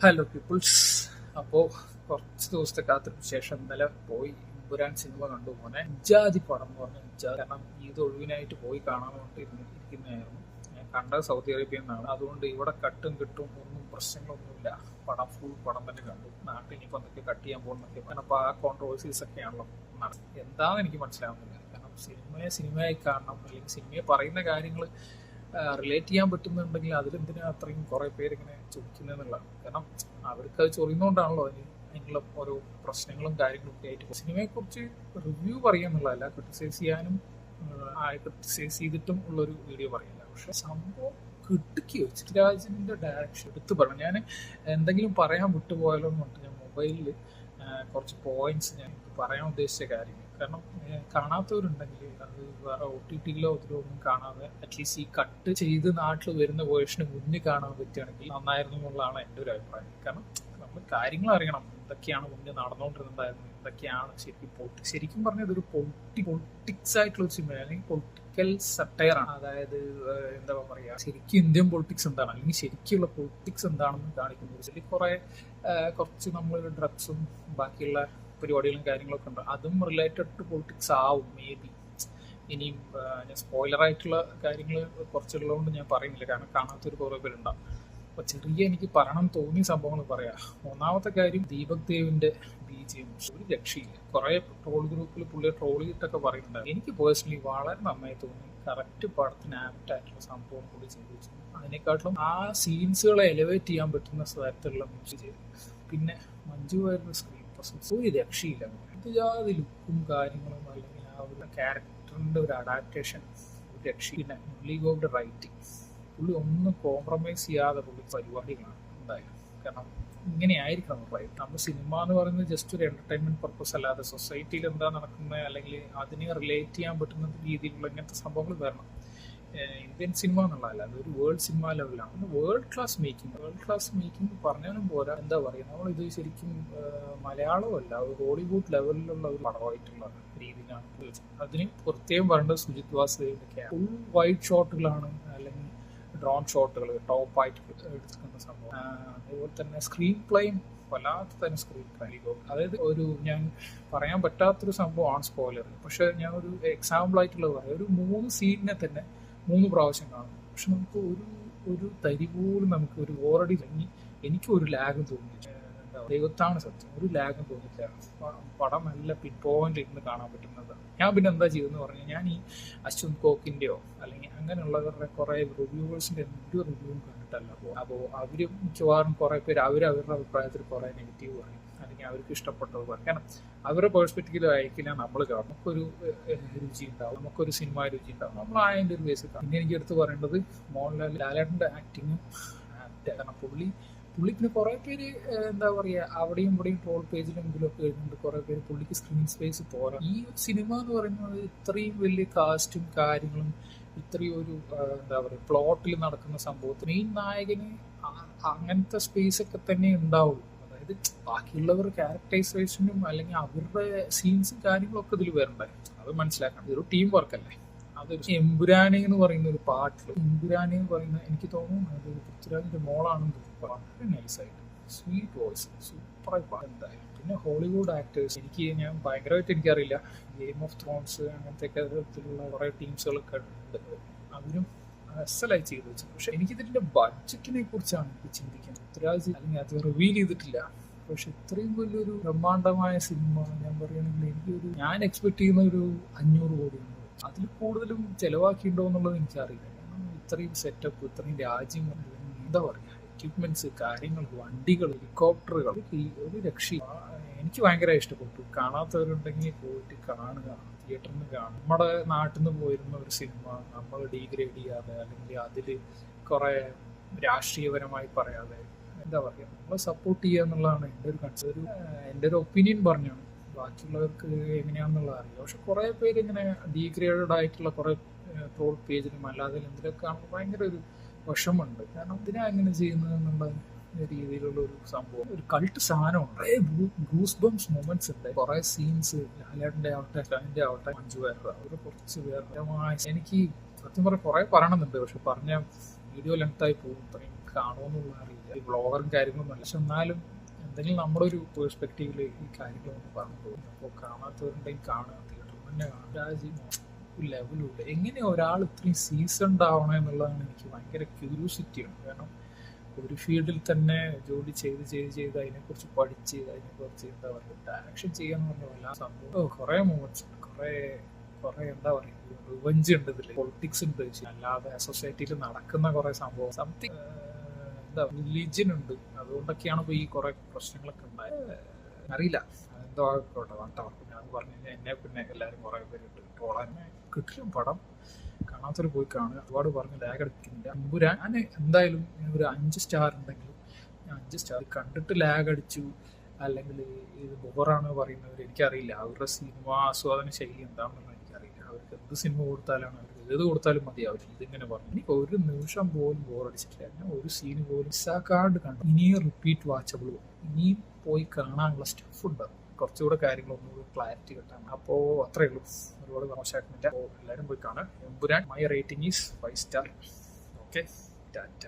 Hello people's അപ്പോൾ കുറച്ച് ദിവസത്തെ കാത്തിരിപ്പ് ശേഷം ഇന്നലെ പോയി ഇമ്പുരാൻ സിനിമ കണ്ടു മോനെ. ജാതി പടം എന്ന് പറഞ്ഞു കാരണം ഇത് ഒഴിവിനായിട്ട് പോയി കാണാൻ വേണ്ടി ഇരിക്കുന്നതായിരുന്നു ഞാൻ കണ്ടത് സൗദി അറേബ്യയിൽ നിന്നാണ്. അതുകൊണ്ട് ഇവിടെ കട്ടും കിട്ടും ഒന്നും പ്രശ്നങ്ങളൊന്നുമില്ല. പടം ഫുൾ പടം തന്നെ കണ്ടു. നാട്ടിൽ ഇനിയിപ്പോൾ എന്തൊക്കെ കട്ട് ചെയ്യാൻ പോകുന്നൊക്കെ അപ്പോൾ ആ കോൺട്രവേഴ്സീസ് ഒക്കെയാണല്ലോ നടക്കുന്നത് എന്താണെന്ന് എനിക്ക് മനസ്സിലാവുന്നില്ല. കാരണം സിനിമയെ സിനിമയായി കാണണം അല്ലെങ്കിൽ സിനിമയെ പറയുന്ന കാര്യങ്ങൾ റിലേറ്റ് ചെയ്യാൻ പറ്റുന്നുണ്ടെങ്കിൽ അതിലെന്തിനാ അത്രയും കുറെ പേരിങ്ങനെ ചോദിക്കുന്നതെന്നുള്ളതാണ് കാരണം അവർക്ക് അത് ചൊറിയുന്നോണ്ടാണല്ലോ അതിന് അതിനുള്ള ഓരോ പ്രശ്നങ്ങളും കാര്യങ്ങളും ഒക്കെ ആയിട്ട്. സിനിമയെ കുറിച്ച് റിവ്യൂ പറയാന്നുള്ളതല്ല ക്രിട്ടിസൈസ് ചെയ്യാനും ക്രിട്ടിസൈസ് ചെയ്തിട്ടും ഉള്ളൊരു വീഡിയോ പറയില്ല പക്ഷെ സംഭവം കിട്ടുക്കി വെച്ച് രാജിന്റെ ഡയറക്ഷൻ എടുത്തു പറഞ്ഞു. ഞാൻ എന്തെങ്കിലും പറയാൻ വിട്ടുപോയാലോ എന്ന് പറഞ്ഞിട്ട് ഞാൻ മൊബൈലിൽ കുറച്ച് പോയിന്റ്സ് ഞാൻ പറയാൻ ഉദ്ദേശിച്ച കാര്യങ്ങൾ കാരണം കാണാത്തവരുണ്ടെങ്കിൽ അത് വേറെ ഒ ടി ടിയിലോ ഇതിലോ ഒന്നും കാണാതെ അറ്റ്ലീസ്റ്റ് ഈ കട്ട് ചെയ്ത് നാട്ടിൽ വരുന്ന വേർഷന് മുന്നിൽ കാണാൻ പറ്റുകയാണെങ്കിൽ നന്നായിരുന്നു എന്നുള്ളതാണ് എന്റെ ഒരു അഭിപ്രായം. കാരണം നമ്മൾ കാര്യങ്ങൾ അറിയണം. എന്തൊക്കെയാണ് മുന്നേ നടന്നുകൊണ്ടിരുന്നതായിരുന്നു എന്തൊക്കെയാണ് ശരിക്കും ശരിക്കും പറഞ്ഞത് ഒരു പൊളിറ്റി പൊളിറ്റിക്സ് ആയിട്ടുള്ള ഒരു സിനിമ അല്ലെങ്കിൽ പൊളിറ്റിക്കൽ ആണ്. അതായത് എന്താ പറയുക ശരിക്കും ഇന്ത്യൻ പൊളിറ്റിക്സ് എന്താണ്? അല്ലെങ്കിൽ ശരിക്കുള്ള പൊളിറ്റിക്സ് എന്താണെന്ന് കാണിക്കുന്നത് ശരി കുറെ കുറച്ച് നമ്മൾ ഡ്രഗ്സും ബാക്കിയുള്ള പരിപാടികളും കാര്യങ്ങളൊക്കെ ഉണ്ട്. അതും റിലേറ്റഡ് ടു പൊളിറ്റിക്സ് ആവും മേ ബി ഇനിയും ഞാൻ സ്പോയിലർ ആയിട്ടുള്ള കാര്യങ്ങൾ കുറച്ചുള്ളതുകൊണ്ട് ഞാൻ പറയുന്നില്ല. കാരണം കാണാത്തൊരു കുറേ പേരുണ്ടാവും. അപ്പൊ ചെറിയ എനിക്ക് പറയണം തോന്നിയ സംഭവങ്ങൾ പറയാം. ഒന്നാമത്തെ കാര്യം ദീപക് ദേവിന്റെ ബി ഒരു രക്ഷയില്ല. കുറെ ട്രോൾ ഗ്രൂപ്പിൽ പുള്ളിയെ ട്രോൾ ചെയ്തിട്ടൊക്കെ പറയുന്നുണ്ട് എനിക്ക് പേഴ്സണലി വളരെ നന്നായി തോന്നി. കറക്റ്റ് പടത്തിന് ആപ്റ്റ് ആയിട്ടുള്ള സംഭവം കൂടി ചെയ്തു അതിനെക്കാട്ടിലും ആ സീൻസുകളെ എലിവേറ്റ് ചെയ്യാൻ പറ്റുന്ന തരത്തിലുള്ള മ്യൂസിക് ചെയ്തു. പിന്നെ മഞ്ജു വരുന്ന സ്ക്രീൻ പ്രസൻസ് ഒരു രക്ഷയില്ല. ഇതുജാതി ലുക്കും കാര്യങ്ങളും അല്ലെങ്കിൽ ആ ഒരു ക്യാരക്ടറിന്റെ ഒരു അഡാപ്റ്റേഷൻ ഒരു രക്ഷയില്ല. ലീഗോയുടെ റൈറ്റിംഗ് പുള്ളി ഒന്നും കോംപ്രമൈസ് ചെയ്യാതെ പുള്ളി പരിപാടികളാണ് ഉണ്ടായത് കാരണം ഇങ്ങനെ ആയിരിക്കണം പറയും. നമ്മൾ സിനിമ എന്ന് പറയുന്നത് ജസ്റ്റ് ഒരു എന്റർടൈൻമെന്റ് പർപ്പസ് അല്ലാതെ സൊസൈറ്റിയിൽ എന്താ നടക്കുന്നത് അല്ലെങ്കിൽ അതിനെ റിലേറ്റ് ചെയ്യാൻ പറ്റുന്ന രീതിയിലുള്ള ഇങ്ങനത്തെ സംഭവങ്ങൾ വരണം. ഇന്ത്യൻ സിനിമ എന്നുള്ളതല്ല അതൊരു വേൾഡ് സിനിമ ലെവലാണ് world class making world class making പറഞ്ഞാലും പോരാ. എന്താ പറയുക നമ്മൾ ഇത് ശരിക്കും മലയാളമല്ല ഒരു ഹോളിവുഡ് ലെവലിലുള്ള ഒരു പടമായിട്ടുള്ള രീതിയിലാണ്. അതിന് പ്രത്യേകം പറയേണ്ടത് സുജിത് വാസുദേവിന്റെ ഫുൾ വൈഡ് ഷോട്ടുകളാണ് അല്ലെങ്കിൽ ഡ്രോൺ ഷോട്ടുകൾ ടോപ്പായിട്ട് എടുക്കുന്ന സംഭവം. അതുപോലെ തന്നെ സ്ക്രീൻ പ്ലേയും വല്ലാത്ത തന്നെ സ്ക്രീൻ പ്ലേ അതായത് ഒരു ഞാൻ പറയാൻ പറ്റാത്തൊരു സംഭവമാണ് സ്പോയിലർ പക്ഷെ ഞാൻ ഒരു എക്സാമ്പിൾ ആയിട്ടുള്ളത് പറയാം. ഒരു മൂന്ന് സീനിനെ തന്നെ മൂന്ന് പ്രാവശ്യം കാണും. പക്ഷെ നമുക്ക് ഒരു ഒരു തരി പോലും നമുക്ക് ഒരു ഓൾറെഡി എനിക്ക് ഒരു ലാഗും പറയുക, ദൈവത്താണ് സത്യം. ഒരു ലാഗും തോന്നില്ല പടം നല്ല പിൻ പോയിന്റ് ഇരുന്ന് കാണാൻ പറ്റുന്നതാണ് ഞാൻ പിന്നെ എന്താ ചെയ്തെന്ന് പറഞ്ഞു ഞാൻ ഈ അശ്വിൻ കോക്കിന്റെയോ അല്ലെങ്കിൽ അങ്ങനെയുള്ളവരുടെ കുറെ റിവ്യൂവേഴ്സിന്റെ എന്ത് റിവ്യൂവും കണ്ടിട്ടല്ല പോകും അപ്പോൾ അവർ മിക്കവാറും കുറെ പേര് അവർ അവരുടെ അഭിപ്രായത്തിൽ കുറെ നെഗറ്റീവ് പറയും. അല്ലെങ്കിൽ അവർക്ക് ഇഷ്ടപ്പെട്ടത് പറയും. കാരണം അവരുടെ പേഴ്സ്പെക്റ്റീവ് ആയിരിക്കില്ല നമ്മൾ കാണും നമുക്കൊരു രുചി ഉണ്ടാവും. നമുക്കൊരു സിനിമ രുചി ഉണ്ടാവും. നമ്മൾ ആയതിന്റെ ഒരു ബേസിൽ കാണും പിന്നെ എനിക്ക് എടുത്ത് പറയേണ്ടത് മോഹൻലാൽ ലാലേട്ടന്റെ ആക്ടിങ്ങും പുള്ളി പുള്ളി പിന്നെ കുറെ പേര് എന്താ പറയാ അവിടെയും ഇവിടെയും ട്രോൾ പേജിലെങ്കിലും ഒക്കെ എഴുതുന്നുണ്ട് കുറെ പേര് പുള്ളിക്ക് സ്ക്രീൻ സ്പേസ് പോരാ. ഈ സിനിമ എന്ന് പറയുന്നത് ഇത്രയും വലിയ കാസ്റ്റും കാര്യങ്ങളും ഇത്രയും ഒരു എന്താ പറയുക പ്ലോട്ടിൽ നടക്കുന്ന സംഭവത്തിന് ഈ നായകന് അങ്ങനത്തെ സ്പേസ് ഒക്കെ തന്നെ ഉണ്ടാവുള്ളൂ. അതായത് ബാക്കിയുള്ളവർ ക്യാരക്ടറൈസേഷനും അല്ലെങ്കിൽ അവരുടെ സീൻസും കാര്യങ്ങളൊക്കെ ഇതിൽ വരണ്ടേ? അത് മനസ്സിലാക്കണം. ഇതൊരു ടീം വർക്ക് അല്ലേ? അതൊരു എമ്പുരാനി എന്ന് പറയുന്ന ഒരു പാട്ടിൽ എമ്പുരാനി എന്ന് പറയുന്ന എനിക്ക് തോന്നുന്നു അത് പൃഥ്വിരാജിന്റെ മോളാണെന്ന് തോന്നുന്നു. വളരെ നൈസായിട്ട് സ്വീറ്റ് വോയിസ് സൂപ്പറായി പാട്ട് എന്തായാലും. പിന്നെ ഹോളിവുഡ് ആക്ടേഴ്സ് എനിക്ക് ഞാൻ ഭയങ്കരമായിട്ട് എനിക്കറിയില്ല. ഗെയിം ഓഫ് ത്രോൺസ് അങ്ങനത്തെ തരത്തിലുള്ള കുറെ ടീംസുകളൊക്കെ ഉണ്ട്. അവരും അസലായി ചെയ്തു വെച്ചു പക്ഷെ എനിക്കിതിന്റെ ബഡ്ജറ്റിനെ കുറിച്ചാണ് എനിക്ക് ചിന്തിക്കുന്നത്. പൃഥ്വിരാജ് അല്ലെങ്കിൽ അത് റിവീൽ ചെയ്തിട്ടില്ല. പക്ഷെ ഇത്രയും വലിയൊരു ബ്രഹ്മാണ്ഡമായ സിനിമ ഞാൻ പറയുകയാണെങ്കിൽ എനിക്കൊരു ഞാൻ എക്സ്പെക്ട് ചെയ്യുന്ന ഒരു അഞ്ഞൂറ് കോടിയാണ്. അതിൽ കൂടുതലും ചിലവാക്കിയിട്ടുണ്ടോ എന്നുള്ളത് എനിക്കറിയില്ല. കാരണം ഇത്രയും സെറ്റപ്പ് ഇത്രയും രാജ്യങ്ങൾ എന്താ പറയുക എക്യുപ്മെന്റ്സ് കാര്യങ്ങൾ വണ്ടികൾ ഹെലികോപ്റ്ററുകൾ ഒരു ഒരു രക്ഷ എനിക്ക് ഭയങ്കര ഇഷ്ടപ്പെട്ടു. കാണാത്തവരുണ്ടെങ്കിൽ പോയിട്ട് കാണുക തിയേറ്ററിൽ കാണുക. നമ്മുടെ നാട്ടിൽ നിന്ന് പോയിരുന്ന ഒരു സിനിമ നമ്മൾ ഡീഗ്രേഡ് ചെയ്യാതെ അല്ലെങ്കിൽ അതിൽ കുറെ രാഷ്ട്രീയപരമായി പറയാതെ എന്താ പറയുക നമ്മളെ സപ്പോർട്ട് ചെയ്യുക എന്നുള്ളതാണ് എന്റെ ഒരു കൺസേൺ എന്റെ ഒരു ഒപ്പീനിയൻ പറഞ്ഞാണ്. ബാക്കിയുള്ളവർക്ക് എങ്ങനെയാണെന്നുള്ളത് അറിയില്ല. പക്ഷെ കുറെ പേര് ഇങ്ങനെ ഡീഗ്രേഡഡ് ആയിട്ടുള്ള കുറെ ട്രോൾ പേജിലും അല്ലാതെ എന്തിലൊക്കെ കാണുമ്പോൾ ഭയങ്കര ഒരു വിഷമുണ്ട് കാരണം ഇതിനാ എങ്ങനെ ചെയ്യുന്നത് എന്നുള്ള രീതിയിലുള്ള ഒരു സംഭവം. ഒരു കൾട്ട് സാധനമുണ്ട് ഗൂസ് ബംസ് മൊമെന്റ്സ് ഉണ്ട്. കുറെ സീൻസ് ലാലേട്ടന്റെ ആവട്ടെ ലാലിന്റെ ആവട്ടെ അഞ്ചു പേരുടെ അവർ കുറച്ച് വേറെ എനിക്ക് സത്യം പറയാം കുറെ പറയണമെന്നുണ്ട് പക്ഷെ പറഞ്ഞ വീഡിയോ ലെങ്ത് ആയി പോകും. ഇത്രയും കാണുമെന്നുള്ള അറിയില്ല. ബ്ലോഗറും കാര്യങ്ങളൊന്നും അല്ല. പക്ഷെ എന്നാലും എന്തെങ്കിലും നമ്മുടെ ഒരു പേഴ്സ്പെക്റ്റീവിൽ ഈ കാര്യങ്ങളൊന്നും പറഞ്ഞു പോകും അപ്പോൾ കാണാത്തവരുണ്ടെങ്കിൽ കാണുക തിയേറ്ററിൽ തന്നെ കാണുക രാജി ഒരു ലെവലുണ്ട് എങ്ങനെ ഒരാൾ ഇത്രയും സീസൺഡ് ആവണം എന്നുള്ളതാണ് എനിക്ക് ഭയങ്കര ഉണ്ട്. കാരണം ഒരു ഫീൽഡിൽ തന്നെ ജോലി ചെയ്ത് ചെയ്ത് ചെയ്ത് അതിനെക്കുറിച്ച് പഠിച്ച് അതിനെക്കുറിച്ച് എന്താ പറയുക ഡയറക്ഷൻ ചെയ്യാന്ന് പറഞ്ഞ എല്ലാ സംഭവം. കുറേ മൂവ്മെന്റ്സ് ഉണ്ട്. കുറേ കുറേ എന്താ പറയുക റിവഞ്ച് ഉണ്ട് ഇതിൽ പൊളിറ്റിക്സ് ഉണ്ട്. അല്ലാതെ സൊസൈറ്റിയിൽ നടക്കുന്ന കുറേ സംഭവം. സംതിങ് എന്താ റിലീജിയൻ ഉണ്ട്. അതുകൊണ്ടൊക്കെയാണ് ഇപ്പോൾ ഈ കുറെ പ്രശ്നങ്ങളൊക്കെ ഉണ്ടായത്. അറിയില്ല. എന്തോ ആയിക്കോട്ടെ വട്ടോ ഞാൻ പറഞ്ഞു കഴിഞ്ഞാൽ എന്നെ പിന്നെ എല്ലാവരും കുറെ പേരുണ്ട് ട്രോളാൻ കിട്ടില്ല പടം കാണാത്തൊരു പോയി കാണുക. ഒരുപാട് പറഞ്ഞ് ലാഗ് അടിക്കുന്നില്ല അമ്പുരാൻ ഞാൻ എന്തായാലും ഒരു അഞ്ച് സ്റ്റാർ ഉണ്ടെങ്കിലും ഞാൻ അഞ്ച് സ്റ്റാർ കണ്ടിട്ട് ലാഗ് അടിച്ചു. അല്ലെങ്കിൽ ഇത് ബോറാണ് പറയുന്നവർ എനിക്കറിയില്ല. അവരുടെ സിനിമ ആസ്വാദന ശൈലി എന്താണെന്ന് എനിക്കറിയില്ല. അവർക്ക് എന്ത് സിനിമ കൊടുത്താലാണ് അവർക്ക് ഏത് കൊടുത്താലും മതിയാവില്ല. ഇതിങ്ങനെ പറഞ്ഞു. എനിക്ക് ഒരു നിമിഷം പോലും ബോറടിച്ചിട്ടില്ല ഞാൻ ഒരു സീന് പോലും മിസ്സാക്കാണ്ട് കണ്ടു. ഇനിയും റിപ്പീറ്റ് വാച്ചബിൾ ഇനിയും പോയി കാണാനുള്ള സ്റ്റഫ് ഉണ്ടാകും കുറച്ചുകൂടെ കാര്യങ്ങൾ ഒന്നുകൂടി ക്ലാരിറ്റി കിട്ടാൻ. അപ്പോൾ അത്രയേ ഉള്ളൂ. ഒരുപാട് മോശമാക്കുന്നില്ല അപ്പോൾ എല്ലാവരും പോയി കാണാം Empuraan my rating is five star okay tata